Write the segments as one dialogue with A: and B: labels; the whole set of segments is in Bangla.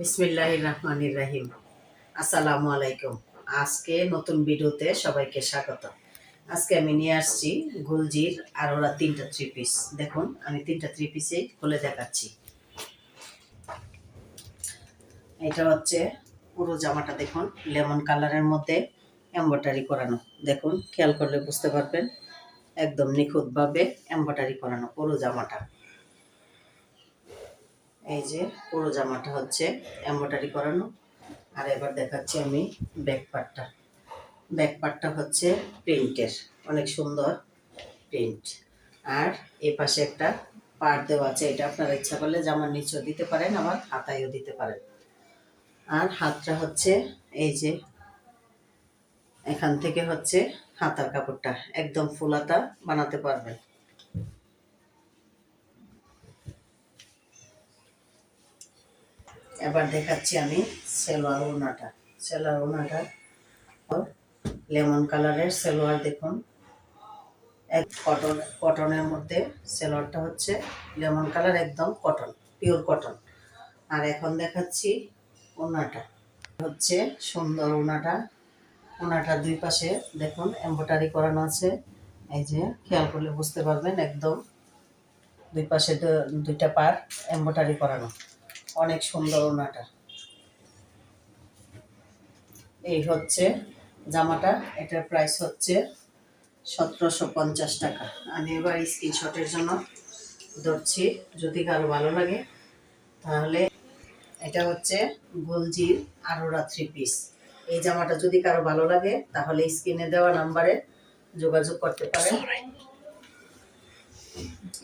A: বিসমিল্লাহ রহমান রাহিম আসসালামু আলাইকুম আজকে নতুন ভিডিওতে সবাইকে স্বাগত। আজকে আমি নিয়ে আসছি গুলজির আর ওরা তিনটা থ্রি পিস দেখুন, আমি তিনটা থ্রি পিসে খুলে দেখাচ্ছি। এটা হচ্ছে পুরো জামাটা দেখুন, লেমন কালারের মধ্যে এম্বয়ডারি করানো। দেখুন, খেয়াল করলে বুঝতে পারবেন, একদম নিখুঁতভাবে এম্বয়ডারি করানো পুরো জামাটা। এই যে পুরো জামাটা হচ্ছে এম্ব্রয়ডারি করানো। আর এবার দেখাচ্ছি আমি ব্যাক পার্টটা ব্যাক পার্টটা হচ্ছে প্রিন্টের অনেক সুন্দর প্রিন্ট আর এ পাশে একটা পার্ট দেওয়া আছে, এটা আপনারা ইচ্ছা করলে জামার নিচেও দিতে পারেন, আবার হাতায়ও দিতে পারেন। আর হাতটা হচ্ছে এই যে, এখান থেকে হচ্ছে হাতার কাপড়টা, একদম ফুল হাতা বানাতে পারবেন। এবার দেখাচ্ছি আমি সেলোয়ার ওনাটা সেলোয়ার ওনাটা লেমন কালারের সেলোয়ার দেখুন। এক কটন, কটনের মধ্যে সেলোয়ারটা হচ্ছে লেমন কালার, একদম কটন, পিওর কটন। আর এখন দেখাচ্ছি ওনাটা হচ্ছে সুন্দর ওনাটা ওনাটা দুই পাশে দেখুন এম্ব্রয়ডারি করানো আছে। এই যে, খেয়াল করলে বুঝতে পারবেন, একদম দুই পাশে দুইটা পার এম্ব্রয়ডারি করানো। অনেক সুন্দর ওনাটা এই হচ্ছে জামাটা, এটার প্রাইস হচ্ছে সতেরোশো পঞ্চাশ টাকা। আমি এবার স্ক্রিনশটের জন্য ধরছি, যদি কারও ভালো লাগে, তাহলে এটা হচ্ছে গোলজির আরোরা থ্রি পিস এই জামাটা যদি কারও ভালো লাগে, তাহলে স্ক্রিনে দেওয়া নাম্বারে যোগাযোগ করতে পারেন।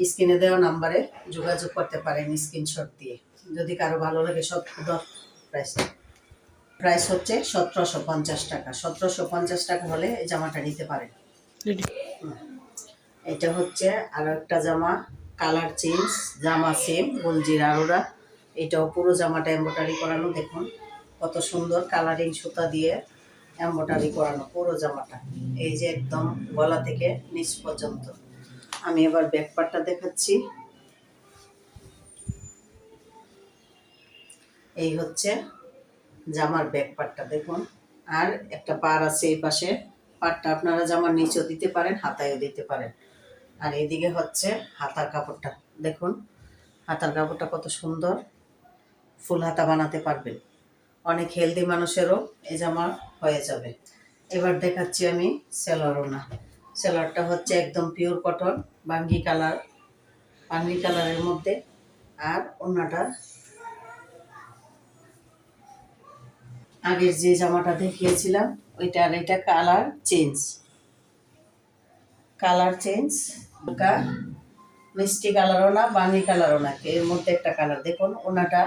A: স্ক্রিনে দেওয়া নাম্বারে যোগাযোগ করতে পারেন স্ক্রিনশট দিয়ে। যদি কারও ভালো লাগে সব প্রাইস। প্রাইস হচ্ছে সতেরোশো পঞ্চাশ টাকা। সতেরোশো পঞ্চাশ টাকা হলে এই জামাটা নিতে পারেন। এটা হচ্ছে আর একটা জামা কালার চেঞ্জ জামা সেম গঞ্জির আরোরা। এটাও পুরো জামাটা এম্ব্রয়ডারি করানো। দেখুন কত সুন্দর কালারিং সুতা দিয়ে এম্ব্রয়ডারি করানো পুরো জামাটা। এই যে একদম গলা থেকে নিচ পর্যন্ত। আমি এবার ব্যাক পার্টটা দেখাচ্ছি। এই হচ্ছে জামার ব্যাক পার্টটা দেখুন। আর একটা পার আছে এই পাশে। পাটটা আপনারা জামার নিচেও দিতে পারেন, হাতায়ও দিতে পারেন। আর এইদিকে হচ্ছে হাতার কাপড়টা, দেখুন। হাতার কাপড়টা কত সুন্দর। ফুল হাতা বানাতে পারবেন। অনেক হেলদি মানুষেরও এই জামা হয়ে যাবে। এবার দেখাচ্ছি আমি সেলোয়ার ওনা সেলোয়ারটা হচ্ছে একদম পিওর কটন বাঙ্গি কালার, বাঙ্গি কালারের মধ্যে আর ওনাটা আগের যে জামাটা দেখিয়েছিলাম, ওইটা আর এটা কালার চেঞ্জ। কালার চেঞ্জ, হালকা। মিষ্টি কালারও না বাঙি কালারও না। এর মধ্যে একটা কালার, দেখুন, ওনাটা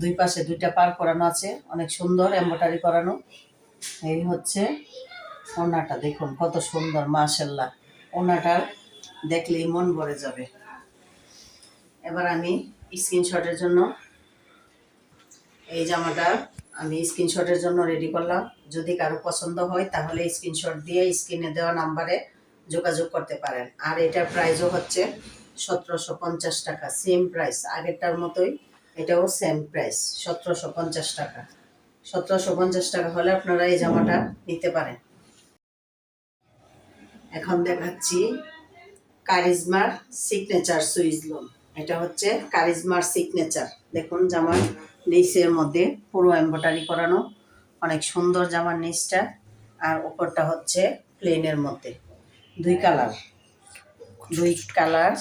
A: দুই পাশে দুইটা পার করানো আছে। অনেক সুন্দর এম্ব্রয়ডারি করানো। এই হচ্ছে ওনাটা, দেখুন, কত সুন্দর মাশাল্লাহ ওনাটার দেখলেই মন ভরে যাবে। এবার আমি স্ক্রিনশটের জন্য এই জামাটা আমি স্ক্রিনশটের জন্য রেডি করলাম। যদি কারও পছন্দ হয়, তাহলে স্ক্রিনশট দিয়ে স্ক্রিনে দেওয়া নাম্বারে যোগাযোগ করতে পারেন। আর এটার প্রাইসও হচ্ছে সতেরোশো পঞ্চাশ টাকা সেম প্রাইস আগেরটার মতোই এটাও সেম প্রাইস সতেরোশো পঞ্চাশ টাকা। সতেরোশো পঞ্চাশ টাকা হলে আপনারা এই জামাটা নিতে পারেন। এখন দেখাচ্ছি কারিজমার সিগনেচার সুইচ লোন। এটা হচ্ছে কারিজমার সিগনেচার দেখুন, জামার নিচের মধ্যে পুরো এম্ব্রয়ডারি করানো। অনেক সুন্দর জামার নিচটা। আর উপরটা হচ্ছে প্লেনের মধ্যে। দুই কালার দুই কালার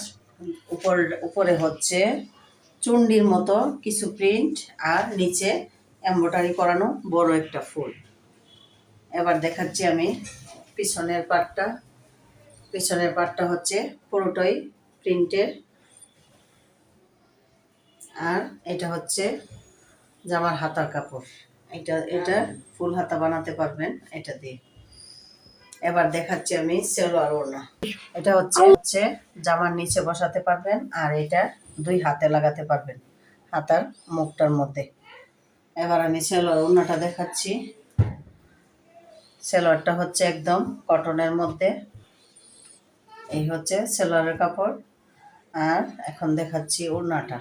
A: উপর, উপরে হচ্ছে চুন্ডির মতো কিছু প্রিন্ট আর নিচে এম্ব্রয়ডারি করানো বড় একটা ফুল। এবার দেখাচ্ছি আমি পিছনের পার্টটা পিছনের পার্টটা হচ্ছে পুরোটাই প্রিন্টের। আর এটা হচ্ছে জামার হাতার কাপড়। এটা এটা ফুল হাতা বানাতে পারবেন এটা দিয়ে। এবার দেখাচ্ছি আমি সেলোয়ার ওড়না। এটা হচ্ছে হচ্ছে জামার নিচে বসাতে পারবেন আর এটা দুই হাতে লাগাতে পারবেন হাতার মুখটার মধ্যে। এবার আমি সেলোয়ার ওড়নাটা দেখাচ্ছি। সেলোয়ারটা হচ্ছে একদম কটনের মধ্যে। এই হচ্ছে সেলোয়ারের কাপড় আর এখন দেখাচ্ছি ওড়নাটা।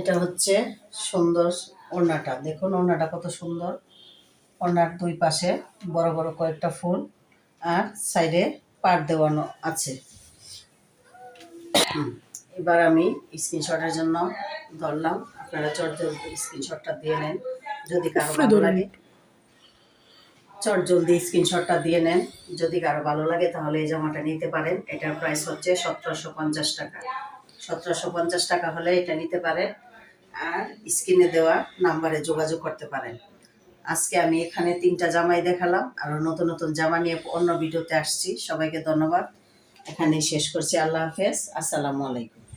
A: এটা হচ্ছে সুন্দর ওড়নাটা। দেখুন ওড়নাটা কত সুন্দর। ওড়নার দুই পাশে বড় বড় কয়েকটা ফুল আর সাইডে পাট দেওয়ানো আছে। এবার আমি স্ক্রিনশটের জন্য ধরলাম। আপনারা চট স্ক্রিনশটটা দিয়ে নেন। যদি কারও ভালো লাগে চট, জলদি স্ক্রিনশটটা দিয়ে নেন। যদি কারও ভালো লাগে, তাহলে এই জামাটা নিতে পারেন। এটার প্রাইস হচ্ছে সতেরোশো পঞ্চাশ টাকা। সতেরোশো পঞ্চাশ টাকা হলে এটা নিতে পারেন আর স্ক্রিনে দেওয়া নাম্বারে যোগাযোগ করতে পারেন। আজকে আমি এখানে তিনটা জামাই দেখালাম। আরও নতুন নতুন জামা নিয়ে অন্য ভিডিওতে আসছি। সবাইকে ধন্যবাদ। এখানেই শেষ করছি। আল্লাহ হাফেজ। আসসালামু আলাইকুম।